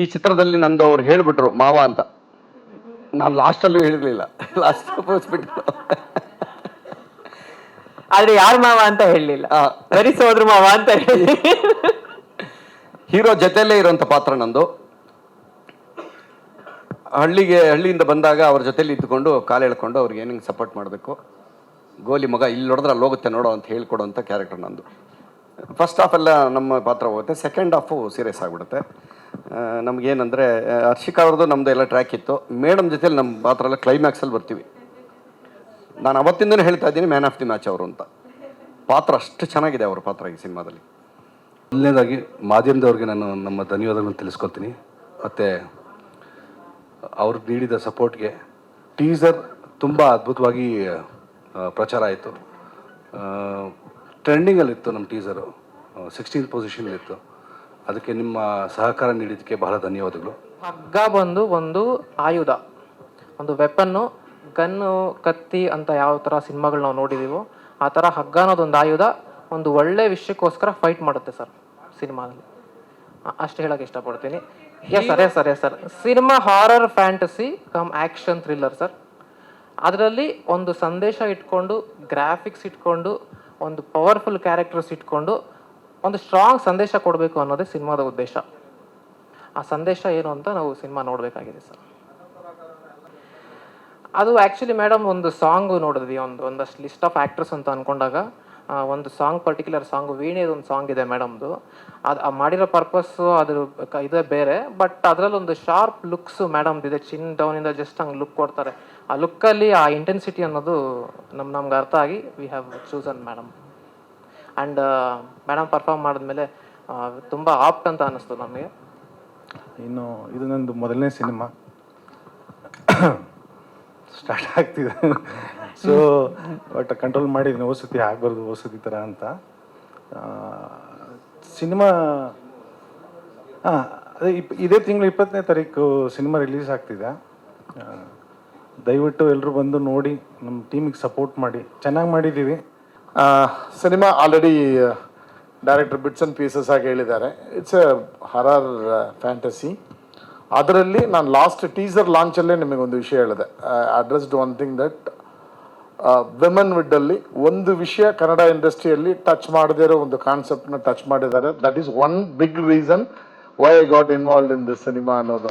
ಈ ಚಿತ್ರದಲ್ಲಿ ನಂದು ಅವ್ರು ಹೇಳ್ಬಿಟ್ರು ಮಾವ ಅಂತ. ನಾನು ಲಾಸ್ಟಲ್ಲೂ ಹೇಳಿರ್ಲಿಲ್ಲ. ಲಾಸ್ಟ್ ಬಿಟ್ಟು ಆದ್ರೆ ಯಾರು ಮಾವ ಅಂತ ಹೇಳಲಿಲ್ಲ. ಬರೀ ಸೋದ್ರ ಮಾವ ಅಂತ ಹೇಳಿ ಹೀರೋ ಜೊತೆಯಲ್ಲೇ ಇರುವಂತ ಪಾತ್ರ ನಂದು. ಹಳ್ಳಿಗೆ ಹಳ್ಳಿಯಿಂದ ಬಂದಾಗ ಅವ್ರ ಜೊತೆಲಿ ಇದ್ದುಕೊಂಡು ಕಾಲು ಎಳ್ಕೊಂಡು ಅವ್ರಿಗೆ ಏನಿಂಗ್ ಸಪೋರ್ಟ್ ಮಾಡಬೇಕು? ಗೋಲಿ ಮಗ ಇಲ್ಲಿ ನೋಡಿದ್ರೆ ಅಲ್ಲಿ ಹೋಗುತ್ತೆ ನೋಡೋ ಅಂತ ಹೇಳ್ಕೊಡೋಂಥ ಕ್ಯಾರೆಕ್ಟರ್ ನಂದು. ಫಸ್ಟ್ ಹಾಫ್ ಎಲ್ಲ ನಮ್ಮ ಪಾತ್ರ ಹೋಗುತ್ತೆ ಸೆಕೆಂಡ್ ಹಾಫು ಸೀರಿಯಸ್ ಆಗಿಬಿಡುತ್ತೆ. ನಮಗೇನಂದರೆ ಹರ್ಷಿಕಾ ಅವ್ರದ್ದು ನಮ್ಮದು ಎಲ್ಲ ಟ್ರ್ಯಾಕ್ ಇತ್ತು. ಮೇಡಮ್ ಜೊತೆಲಿ ನಮ್ಮ ಪಾತ್ರ ಎಲ್ಲ ಕ್ಲೈಮ್ಯಾಕ್ಸಲ್ಲಿ ಬರ್ತೀವಿ. ನಾನು ಅವತ್ತಿಂದನೇ ಹೇಳ್ತಾ ಇದ್ದೀನಿ ಮ್ಯಾನ್ ಆಫ್ ದಿ ಮ್ಯಾಚ್ ಅವರು ಅಂತ. ಪಾತ್ರ ಅಷ್ಟು ಚೆನ್ನಾಗಿದೆ ಅವ್ರ ಪಾತ್ರ ಈ ಸಿನಿಮಾದಲ್ಲಿ. ಮೊದಲನೇದಾಗಿ, ಮಾಧ್ಯಮದವ್ರಿಗೆ ನಾನು ನಮ್ಮ ಧನ್ಯವಾದಗಳನ್ನು ತಿಳಿಸ್ಕೊಳ್ತೀನಿ ಮತ್ತು, ಅವ್ರು ನೀಡಿದ ಸಪೋರ್ಟ್ಗೆ ಟೀಸರ್ ತುಂಬ ಅದ್ಭುತವಾಗಿ ಪ್ರಚಾರ ಆಯಿತು. ಟ್ರೆಂಡಿಂಗಲ್ಲಿತ್ತು ನಮ್ಮ ಟೀಸರು ಸಿಕ್ಸ್ಟೀನ್ ಪೊಸಿಷನಲ್ಲಿತ್ತು ಅದಕ್ಕೆ ನಿಮ್ಮ ಸಹಕಾರ ನೀಡಿದ್ದಕ್ಕೆ ಬಹಳ ಧನ್ಯವಾದಗಳು. ಹಗ್ಗ ಬಂದು ಒಂದು ಆಯುಧ, ಒಂದು ವೆಪನ್ನು ಗನ್ನು ಕತ್ತಿ ಅಂತ ಯಾವ ಥರ ಸಿನಿಮಾಗಳು ನಾವು ನೋಡಿದ್ದೀವೋ ಆ ಥರ ಹಗ್ಗ ಅನ್ನೋದೊಂದು ಆಯುಧ ಒಂದು ಒಳ್ಳೆ ವಿಷಯಕ್ಕೋಸ್ಕರ ಫೈಟ್ ಮಾಡುತ್ತೆ ಸರ್ ಸಿನಿಮಾದಲ್ಲಿ. ಅಷ್ಟು ಹೇಳೋಕೆ ಇಷ್ಟಪಡ್ತೀನಿ. Yes sir yes sir yes sir cinema horror fantasy cum action thriller sir ಅದರಲ್ಲಿ ಒಂದು ಸಂದೇಶ ಇಟ್ಕೊಂಡು ಗ್ರಾಫಿಕ್ಸ್ ಇಟ್ಕೊಂಡು, ಒಂದು ಪವರ್ಫುಲ್ ಕ್ಯಾರೆಕ್ಟರ್ಸ್ ಇಟ್ಕೊಂಡು ಒಂದು ಸ್ಟ್ರಾಂಗ್ ಸಂದೇಶ ಕೊಡಬೇಕು ಅನ್ನೋದೇ ಸಿನಿಮಾದ ಉದ್ದೇಶ. ಆ ಸಂದೇಶ ಏನು ಅಂತ ನಾವು ಸಿನಿಮಾ ನೋಡಬೇಕಾಗಿದೆ ಸರ್. ಅದು ಆ್ಯಕ್ಚುಲಿ ಮೇಡಮ್ ಒಂದು ಸಾಂಗು ನೋಡಿದ್ವಿ, ಒಂದು, ಒಂದಷ್ಟು ಲಿಸ್ಟ್ ಆಫ್ ಆ್ಯಕ್ಟ್ರಸ್ ಅಂತ ಅಂದ್ಕೊಂಡಾಗ ಒಂದು ಸಾಂಗ್ ಪರ್ಟಿಕ್ಯುಲರ್ ಸಾಂಗ್ ವೀಣೆದು ಒಂದು ಸಾಂಗ್ ಇದೆ ಮೇಡಮ್ದು ಅದು ಮಾಡಿರೋ ಪರ್ಪಸ್ಸು ಅದ್ರ ಇದೇ ಬೇರೆ ಬಟ್ ಅದರಲ್ಲಿ ಒಂದು ಶಾರ್ಪ್ ಲುಕ್ಸು ಮೇಡಮ್ದು ಇದೆ ಚಿನ್ ಡೌನಿಂದ ಜಸ್ಟ್ ಹಂಗೆ ಲುಕ್ ಕೊಡ್ತಾರೆ. ಆ ಲುಕ್ಕಲ್ಲಿ ಆ ಇಂಟೆನ್ಸಿಟಿ ಅನ್ನೋದು ನಮ್ಮ ನಮ್ಗೆ ಅರ್ಥ ಆಗಿ we have chosen madam and madam perform ಮಾಡಿದ್ಮೇಲೆ ತುಂಬ ಆಪ್ಟ್ ಅಂತ ಅನ್ನಿಸ್ತು ನಮಗೆ. ಇನ್ನು ಇದು ನಂದು ಮೊದಲನೇ ಸಿನಿಮಾ. ಸ್ಟಾರ್ಟ್ ಆಗ್ತಿದೆ. ಸೊ ಬಟ್ ಕಂಟ್ರೋಲ್ ಮಾಡಿದ್ದೀನಿ ಓಸತಿ ಆಗಬಾರ್ದು, ಓಸತಿ ಥರ ಅಂತ. ಸಿನಿಮಾ ಹಾಂ ಅದೇ ಇಪ್, ಇದೇ ತಿಂಗಳು ಇಪ್ಪತ್ತನೇ ತಾರೀಕು ಸಿನಿಮಾ ರಿಲೀಸ್ ಆಗ್ತಿದೆ. ದಯವಿಟ್ಟು ಎಲ್ಲರೂ ಬಂದು ನೋಡಿ ನಮ್ಮ ಟೀಮಿಗೆ ಸಪೋರ್ಟ್ ಮಾಡಿ. ಚೆನ್ನಾಗಿ ಮಾಡಿದ್ದೀವಿ. Cinema already director bits and pieces ಆಗಿ ಹೇಳಿದ್ದಾರೆ. ಇಟ್ಸ್ ಎ ಹರರ್ ಫ್ಯಾಂಟಸಿ ಅದರಲ್ಲಿ ನಾನು ಲಾಸ್ಟ್ ಟೀಸರ್ ಲಾಂಚಲ್ಲೇ ನಿಮಗೊಂದು ವಿಷಯ ಹೇಳಿದೆ. Addressed one thing that women ವಿಡ್ಡಲ್ಲಿ ಒಂದು ವಿಷಯ ಕನ್ನಡ ಇಂಡಸ್ಟ್ರಿಯಲ್ಲಿ ಟಚ್ ಮಾಡದೇ ಇರೋ ಒಂದು ಕಾನ್ಸೆಪ್ಟ್ನ ಟಚ್ ಮಾಡಿದ್ದಾರೆ. That is one big reason why I got involve in this cinema ಅನ್ನೋದು.